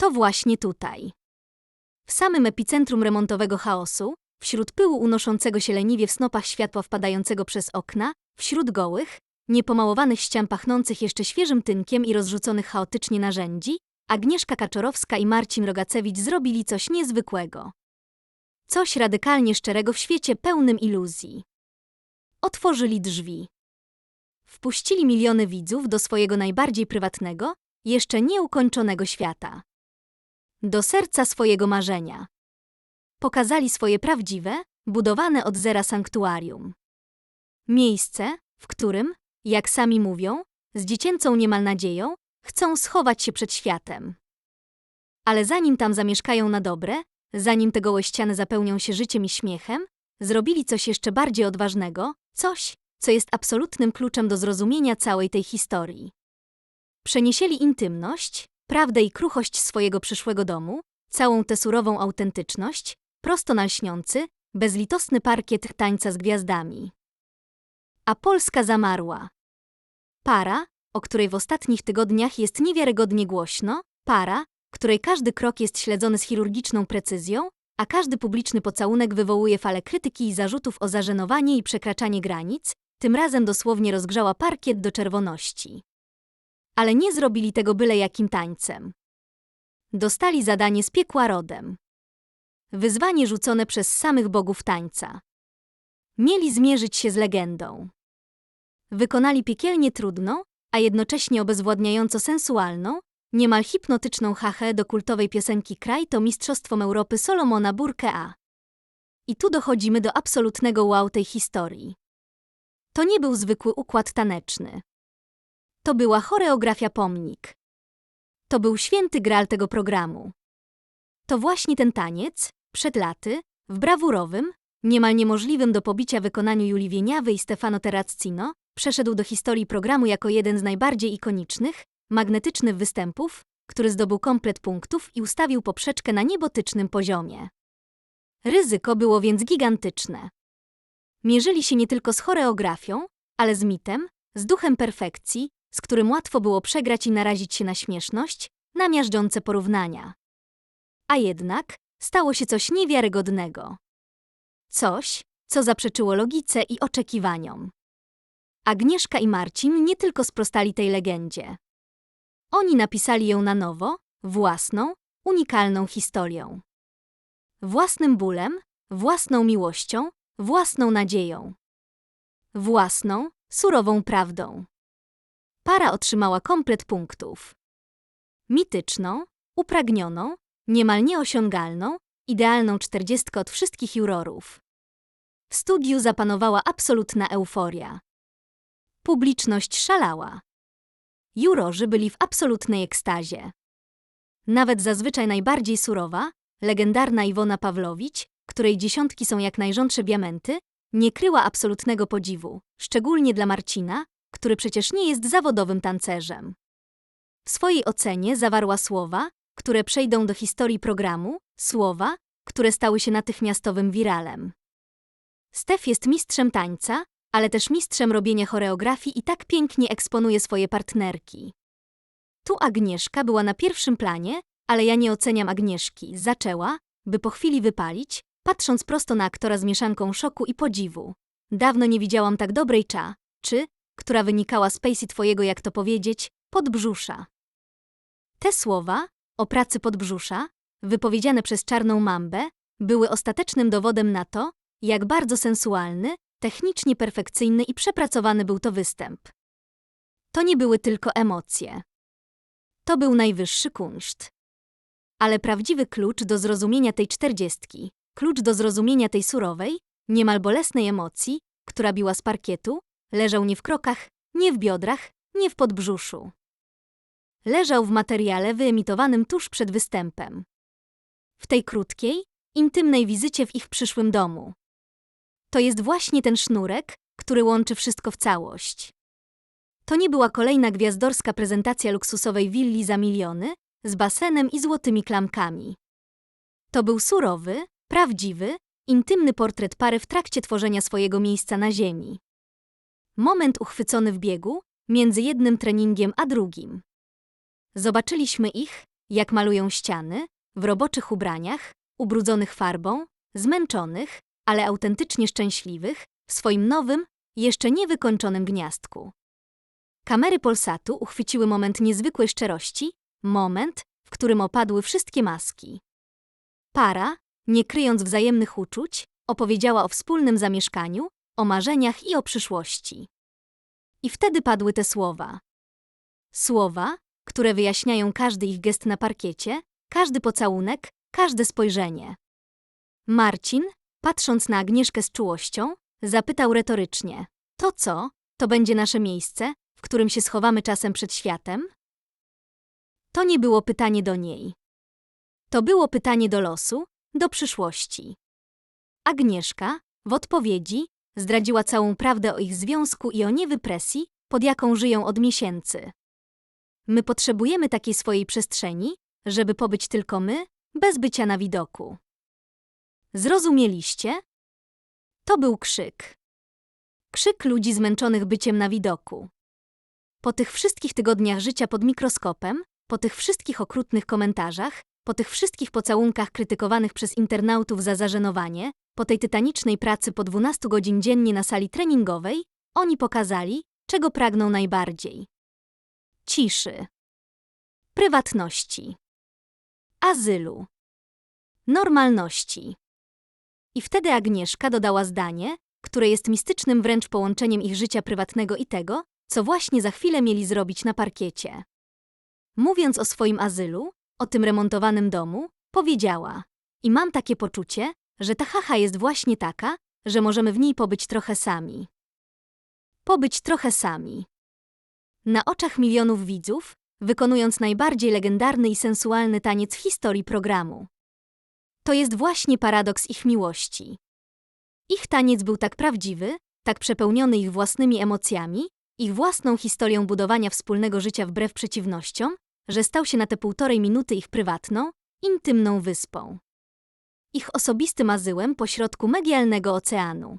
To właśnie tutaj. W samym epicentrum remontowego chaosu, wśród pyłu unoszącego się leniwie w snopach światła wpadającego przez okna, wśród gołych, niepomałowanych ścian pachnących jeszcze świeżym tynkiem i rozrzuconych chaotycznie narzędzi, Agnieszka Kaczorowska i Marcin Rogacewicz zrobili coś niezwykłego. Coś radykalnie szczerego w świecie pełnym iluzji. Otworzyli drzwi. Wpuścili miliony widzów do swojego najbardziej prywatnego, jeszcze nieukończonego świata. Do serca swojego marzenia. Pokazali swoje prawdziwe, budowane od zera sanktuarium. Miejsce, w którym, jak sami mówią, z dziecięcą niemal nadzieją, chcą schować się przed światem. Ale zanim tam zamieszkają na dobre, zanim te gołe ściany zapełnią się życiem i śmiechem, zrobili coś jeszcze bardziej odważnego, coś, co jest absolutnym kluczem do zrozumienia całej tej historii. Przenieśli intymność, prawdę i kruchość swojego przyszłego domu, całą tę surową autentyczność, prosto na lśniący, bezlitosny parkiet tańca z gwiazdami. A Polska zamarła. Para, o której w ostatnich tygodniach jest niewiarygodnie głośno, para, której każdy krok jest śledzony z chirurgiczną precyzją, a każdy publiczny pocałunek wywołuje falę krytyki i zarzutów o zażenowanie i przekraczanie granic, tym razem dosłownie rozgrzała parkiet do czerwoności. Ale nie zrobili tego byle jakim tańcem. Dostali zadanie z piekła rodem. Wyzwanie rzucone przez samych bogów tańca. Mieli zmierzyć się z legendą. Wykonali piekielnie trudną, a jednocześnie obezwładniająco sensualną, niemal hipnotyczną hachę do kultowej piosenki Kraj to Mistrzostwom Europy Solomona Burkea. I tu dochodzimy do absolutnego wow tej historii. To nie był zwykły układ taneczny. To była choreografia pomnik. To był święty gral tego programu. To właśnie ten taniec, przed laty, w brawurowym, niemal niemożliwym do pobicia wykonaniu Julii Wieniawy i Stefano Terrazzino, przeszedł do historii programu jako jeden z najbardziej ikonicznych, magnetycznych występów, który zdobył komplet punktów i ustawił poprzeczkę na niebotycznym poziomie. Ryzyko było więc gigantyczne. Mierzyli się nie tylko z choreografią, ale z mitem, z duchem perfekcji, z którym łatwo było przegrać i narazić się na śmieszność, na miażdżące porównania. A jednak stało się coś niewiarygodnego. Coś, co zaprzeczyło logice i oczekiwaniom. Agnieszka i Marcin nie tylko sprostali tej legendzie. Oni napisali ją na nowo, własną, unikalną historią. Własnym bólem, własną miłością, własną nadzieją. Własną, surową prawdą. Para otrzymała komplet punktów. Mityczną, upragnioną, niemal nieosiągalną, idealną czterdziestkę od wszystkich jurorów. W studiu zapanowała absolutna euforia. Publiczność szalała. Jurorzy byli w absolutnej ekstazie. Nawet zazwyczaj najbardziej surowa, legendarna Iwona Pawlowicz, której dziesiątki są jak najrządsze diamenty, nie kryła absolutnego podziwu, szczególnie dla Marcina, który przecież nie jest zawodowym tancerzem. W swojej ocenie zawarła słowa, które przejdą do historii programu, słowa, które stały się natychmiastowym wiralem. Stef jest mistrzem tańca, ale też mistrzem robienia choreografii i tak pięknie eksponuje swoje partnerki. Tu Agnieszka była na pierwszym planie, ale ja nie oceniam Agnieszki. Zaczęła, by po chwili wypalić, patrząc prosto na aktora z mieszanką szoku i podziwu. Dawno nie widziałam tak dobrej cza, czy, która wynikała z pejsi twojego, jak to powiedzieć, podbrzusza. Te słowa, o pracy podbrzusza, wypowiedziane przez czarną mambę, były ostatecznym dowodem na to, jak bardzo sensualny, technicznie perfekcyjny i przepracowany był to występ. To nie były tylko emocje. To był najwyższy kunszt. Ale prawdziwy klucz do zrozumienia tej czterdziestki, klucz do zrozumienia tej surowej, niemal bolesnej emocji, która biła z parkietu, leżał nie w krokach, nie w biodrach, nie w podbrzuszu. Leżał w materiale wyemitowanym tuż przed występem. W tej krótkiej, intymnej wizycie w ich przyszłym domu. To jest właśnie ten sznurek, który łączy wszystko w całość. To nie była kolejna gwiazdorska prezentacja luksusowej willi za miliony, z basenem i złotymi klamkami. To był surowy, prawdziwy, intymny portret pary w trakcie tworzenia swojego miejsca na ziemi. Moment uchwycony w biegu, między jednym treningiem a drugim. Zobaczyliśmy ich, jak malują ściany, w roboczych ubraniach, ubrudzonych farbą, zmęczonych, ale autentycznie szczęśliwych, w swoim nowym, jeszcze niewykończonym gniazdku. Kamery Polsatu uchwyciły moment niezwykłej szczerości, moment, w którym opadły wszystkie maski. Para, nie kryjąc wzajemnych uczuć, opowiedziała o wspólnym zamieszkaniu, o marzeniach i o przyszłości. I wtedy padły te słowa. Słowa, które wyjaśniają każdy ich gest na parkiecie, każdy pocałunek, każde spojrzenie. Marcin, patrząc na Agnieszkę z czułością, zapytał retorycznie: To co? To będzie nasze miejsce, w którym się schowamy czasem przed światem? To nie było pytanie do niej. To było pytanie do losu, do przyszłości. Agnieszka, w odpowiedzi, zdradziła całą prawdę o ich związku i o niewypresji, pod jaką żyją od miesięcy. My potrzebujemy takiej swojej przestrzeni, żeby pobyć tylko my, bez bycia na widoku. Zrozumieliście? To był krzyk. Krzyk ludzi zmęczonych byciem na widoku. Po tych wszystkich tygodniach życia pod mikroskopem, po tych wszystkich okrutnych komentarzach, po tych wszystkich pocałunkach krytykowanych przez internautów za zażenowanie, po tej tytanicznej pracy po 12 godzin dziennie na sali treningowej, oni pokazali, czego pragną najbardziej. Ciszy. Prywatności. Azylu. Normalności. I wtedy Agnieszka dodała zdanie, które jest mistycznym wręcz połączeniem ich życia prywatnego i tego, co właśnie za chwilę mieli zrobić na parkiecie. Mówiąc o swoim azylu, o tym remontowanym domu, powiedziała: I mam takie poczucie, że ta haha jest właśnie taka, że możemy w niej pobyć trochę sami. Pobyć trochę sami. Na oczach milionów widzów, wykonując najbardziej legendarny i sensualny taniec w historii programu. To jest właśnie paradoks ich miłości. Ich taniec był tak prawdziwy, tak przepełniony ich własnymi emocjami, ich własną historią budowania wspólnego życia wbrew przeciwnościom, że stał się na te półtorej minuty ich prywatną, intymną wyspą. Ich osobistym azyłem pośrodku medialnego oceanu.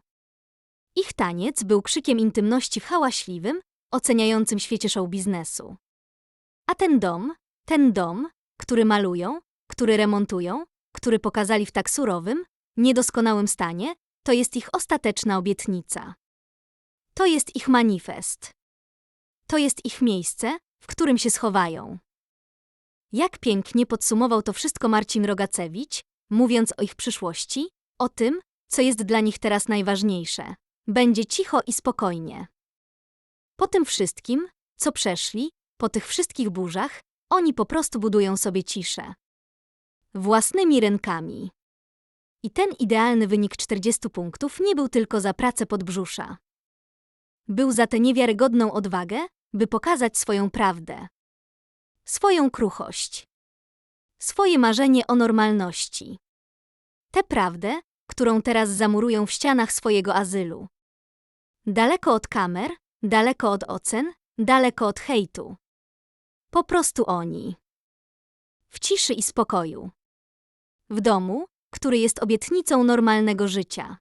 Ich taniec był krzykiem intymności hałaśliwym, oceniającym świecie show biznesu. A ten dom, ten dom, który malują, który remontują, który pokazali w tak surowym, niedoskonałym stanie, to jest ich ostateczna obietnica. To jest ich manifest. To jest ich miejsce, w którym się schowają. Jak pięknie podsumował to wszystko Marcin Rogacewicz, mówiąc o ich przyszłości, o tym, co jest dla nich teraz najważniejsze. Będzie cicho i spokojnie. Po tym wszystkim, co przeszli, po tych wszystkich burzach, oni po prostu budują sobie ciszę. Własnymi rękami. I ten idealny wynik 40 punktów nie był tylko za pracę podbrzusza. Był za tę niewiarygodną odwagę, by pokazać swoją prawdę. Swoją kruchość. Swoje marzenie o normalności. Tę prawdę, którą teraz zamurują w ścianach swojego azylu. Daleko od kamer, daleko od ocen, daleko od hejtu. Po prostu oni. W ciszy i spokoju. W domu, który jest obietnicą normalnego życia.